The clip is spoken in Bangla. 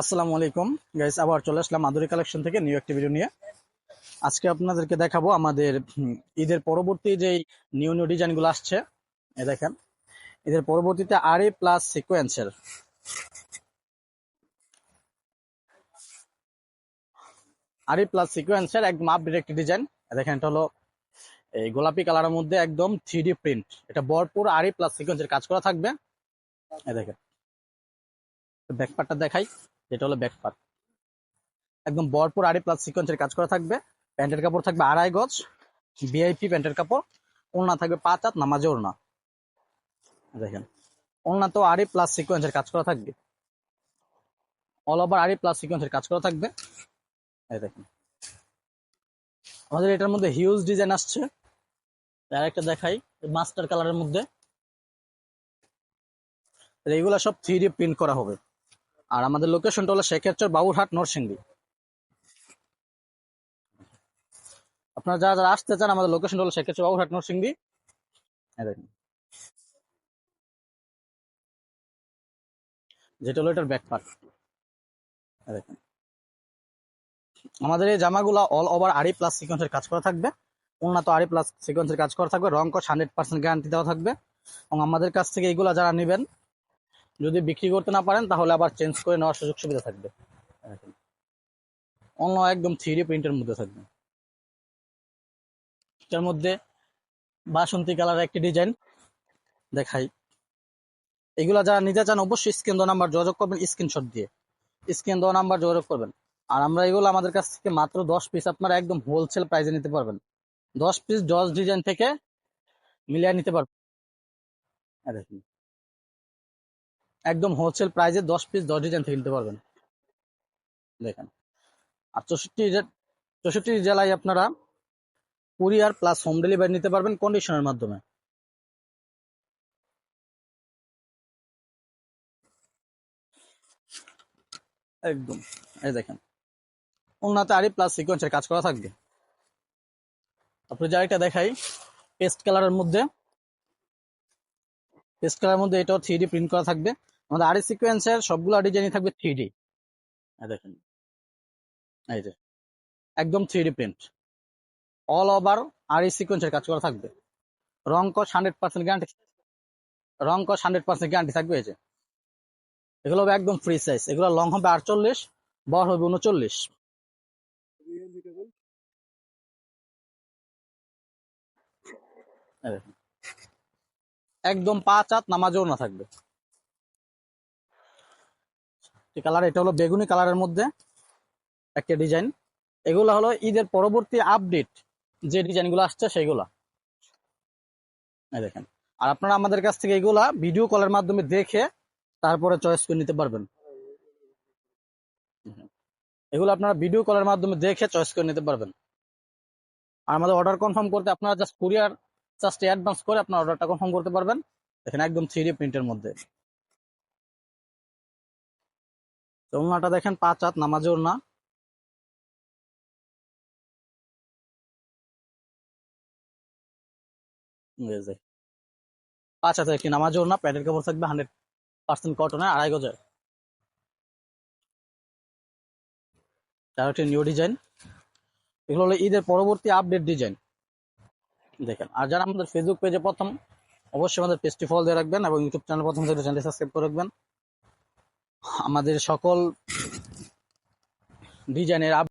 আসসালামু আলাইকুম। গাইস আবার চলে আসলাম মাধুরী কালেকশন থেকে নিউ একটি ভিডিও নিয়ে। আজকে আপনাদেরকে দেখাবো আমাদের ঈদের পরবর্তী যে নিউ নিউ ডিজাইনগুলো আসছে, এ দেখেন। ঈদের পরবর্তীতে আর এ প্লাস সিকোয়েন্সের আরই প্লাস সিকোয়েন্সের একদম আপডেট একটি ডিজাইন দেখেন, এটা হলো এই গোলাপি কালারের মধ্যে একদম থ্রি প্রিন্ট এটা ভরপুর আরই প্লাস সিকোয়েন্সের কাজ করা থাকবে। এ দেখেন। ব্যাকপার্টটা দেখাই। যেটা হলো ব্যাকপার্ট একদম ভরপুর আড়ি প্লাস সিকোয়েন্সের কাজ করা থাকবে। প্যান্টের কাপড় থাকবে আড়াই গজ ভিআইপি প্যান্টের কাপড়। ওড়না থাকবে পাঁচ হাত, নামাজে ওড়না। দেখেন, ওড়না তো আড়ি প্লাস সিকোয়েন্সের কাজ করা থাকবে। অল ওভার আড়ি প্লাস সিকোয়েন্সের কাজ করা থাকবে। এই দেখেন। আমাদের এটার মধ্যে হিউজ ডিজাইন আসছে। আর একটা দেখাই মাস্টার কালারের মধ্যে। এগুলা সব থ্রি প্রিন্ট করা হবে। আর আমাদের লোকেশনটা হলো শেখেরচর বাবুরহাট, নরসিংদী। আপনারা যারা যারা আসতে চান, আমাদের লোকেশনটা হলো শেখেরচর বাবুরহাট, নরসিংদী। দেখুন। যেটা হলো এটার ব্যাক পার্ট দেখুন। আমাদের এই জামাগুলো অল ওভার আড়ি প্লাস সিকোয়েন্সের কাজ করা থাকবে। উন্নত আড়ি প্লাস সিকোয়েন্সের কাজ করা থাকবে। রং কস হান্ড্রেড পার্সেন্ট গ্যারান্টি দেওয়া থাকবে। এবং আমাদের কাছ থেকে এইগুলা যারা নেবেন যদি বিক্রি করতে না পারেন, তাহলে আবার চেঞ্জ করে নেওয়ার সুযোগ সুবিধা থাকবে। অন্য একদম থ্রি প্রিন্টের মধ্যে থাকবে। এটার মধ্যে বাসন্তী কালার একটি ডিজাইন দেখাই। এগুলা যারা নিতে চান, অবশ্যই স্ক্রিন দেওয়া নাম্বার যোগাযোগ করবেন স্ক্রিনশট দিয়ে। স্ক্রিন দেওয়া নাম্বার যোগাযোগ করবেন। আর আমরা এগুলো আমাদের কাছ থেকে মাত্র দশ পিস আপনারা একদম হোলসেল প্রাইসে নিতে পারবেন। দশ পিস দশ ডিজাইন থেকে মিলিয়ে নিতে পারবেন। দেখুন। একদম হোলসেল প্রাইসে দশ পিস দশ ডিজাইন থেকে নিতে পারবেন। দেখেন। আর চৌষট্টি চৌষট্টি জেলায় আপনারা কুরিয়ার প্লাস হোম ডেলিভারি নিতে পারবেন কন্ডিশনের মাধ্যমে। একদম। এই দেখেন। উন্নত আরি প্লাস সিকোয়েন্সের কাজ করা থাকবে। তারপরে যা এটা দেখাই পেস্ট কালারের মধ্যে। পেস্ট কালারের মধ্যে এটাও থ্রি প্রিন্ট করা থাকবে। আমাদের আরি সিকোয়েন্সের সবগুলো ডিজাইনই থাকবে থ্রি ডি দেখেন। এই যে, একদম three D print all over aari সিকোয়েন্সের কাজ করা থাকবে। রং কস হান্ড্রেড পার্সেন্ট গ্যারান্টি রং কস হান্ড্রেড পার্সেন্ট গ্যারান্টি থাকবে এই যে। এগুলো হবে একদম ফ্রি সাইজ এগুলো লং হবে আটচল্লিশ, বড় হবে উনচল্লিশ। একদম পাঁচ হাত নামাজও না থাকবে। কালার, এটা হলো বেগুনি কালারের মধ্যে একটা ডিজাইন। এগুলো হলো ঈদের পরবর্তী আপডেট যে ডিজাইনগুলো আসছে সেগুলা দেখেন। আর আপনারা আমাদের কাছ থেকে এগুলা ভিডিও কলের মাধ্যমে দেখে তারপরে চয়েস করে নিতে পারবেন। এগুলো আপনারা ভিডিও কলের মাধ্যমে দেখে চয়েস করে নিতে পারবেন। আর আমাদের অর্ডার কনফার্ম করতে আপনারা জাস্ট কুরিয়ার জাস্ট অ্যাডভান্স করে আপনার অর্ডারটা কনফার্ম করতে পারবেন। দেখেন একদম থ্রি প্রিন্টের মধ্যে। তো ওনাটা দেখেন পাঁচ হাত নামাজে ওড়না পাঁচ হাতে একটি নামাজে ওড়না প্যাডের কাপড় থাকবে হান্ড্রেড পার্সেন্ট কটনের, আড়াই গজের। তার একটি নিউ ডিজাইন। এগুলো হলো ঈদের পরবর্তী আপডেট ডিজাইন। দেখেন, আর যারা আমাদের ফেসবুক পেজে প্রথম, অবশ্যই আমাদের পেজটি ফলো দিয়ে রাখবেন এবং ইউটিউব চ্যানেল প্রথম থেকে চ্যানেলটি সাবস্ক্রাইব করে রাখবেন। আমাদের সকল ডিজাইনের